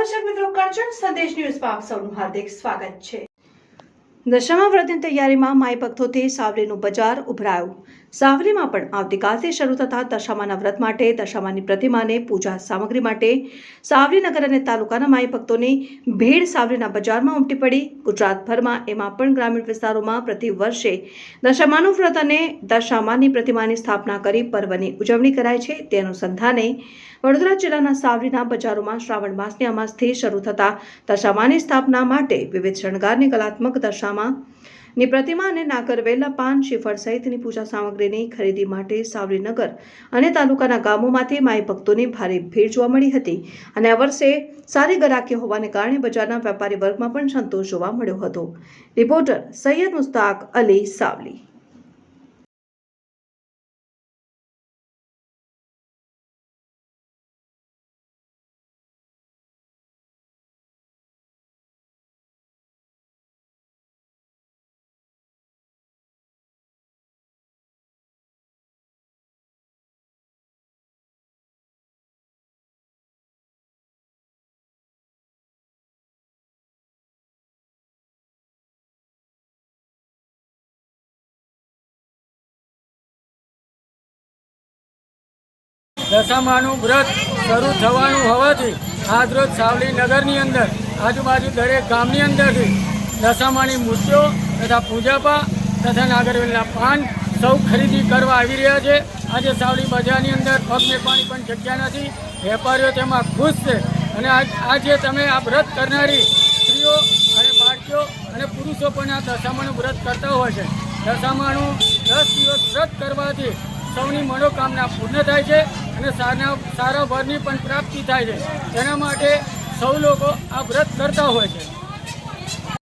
દર્શક મિત્રો, કરજણ સંદેશ ન્યૂઝમાં આપ સૌનું હાર્દિક સ્વાગત છે. દશામા વ્રતની તૈયારીમાં માઈ ભક્તોથી સાવલીનું બજાર ઉભરાયું. સાવલીમાં પણ આવતીકાલથી શરૂ થતા દશામાના વ્રત માટે, દશામાની પ્રતિમાને પૂજા સામગ્રી માટે સાવલીનગર અને તાલુકાના માઈ ભક્તોની ભીડ સાવલીના બજારમાં ઉમટી પડી. ગુજરાતભરમાં એમાં પણ ગ્રામીણ વિસ્તારોમાં પ્રતિ વર્ષે દશામાનું વ્રત અને દશામાની પ્રતિમાની સ્થાપના કરી પર્વની ઉજવણી કરાય છે. તે અનુસંધાને વડોદરા જિલ્લાના સાવલીના બજારોમાં શ્રાવણ માસની અમાસથી શરૂ થતા દશામાની સ્થાપના માટે વિવિધ શણગારની કલાત્મક દશામાં ની પ્રતિમા અને નાગરવેલા પાન શિફળ સહિતની પૂજા સામગ્રીની ખરીદી માટે સાવરીનગર અને તાલુકાના ગામોમાંથી માય ભક્તોની ભારે ભીડ જોવા મળી હતી. અને આ વર્ષે સારી ગરાકી હોવાને કારણે બજારના વેપારી વર્ગમાં પણ સંતોષ જોવા મળ્યો હતો. રિપોર્ટર સૈયદ મુસ્તાક અલી સાવલી. દશામાનું વ્રત શરૂ થવાનું હોવાથી આજરોજ સાવલી નગરની અંદર, આજુબાજુ દરેક ગામની અંદરથી દશામાની મૂર્તિઓ તથા પૂજાપા તથા નાગરવેલના પાન સૌ ખરીદી કરવા આવી રહ્યા છે. આજે સાવલી બજારની અંદર પગ પાણી પણ જગ્યા નથી. વેપારીઓ તેમાં ખુશ છે અને આજ- તમે આ વ્રત કરનારી સ્ત્રીઓ અને બાળકીઓ અને પુરુષો પણ આ દશામાનું વ્રત કરતા હોય છે. દશામાનું દસ દિવસ વ્રત કરવાથી સૌની મનોકામના પૂર્ણ થાય છે. અને સારા સારા પણ પ્રાપ્તિ થાય છે. તેના માટે સૌ લોકો આ વ્રત કરતા હોય છે.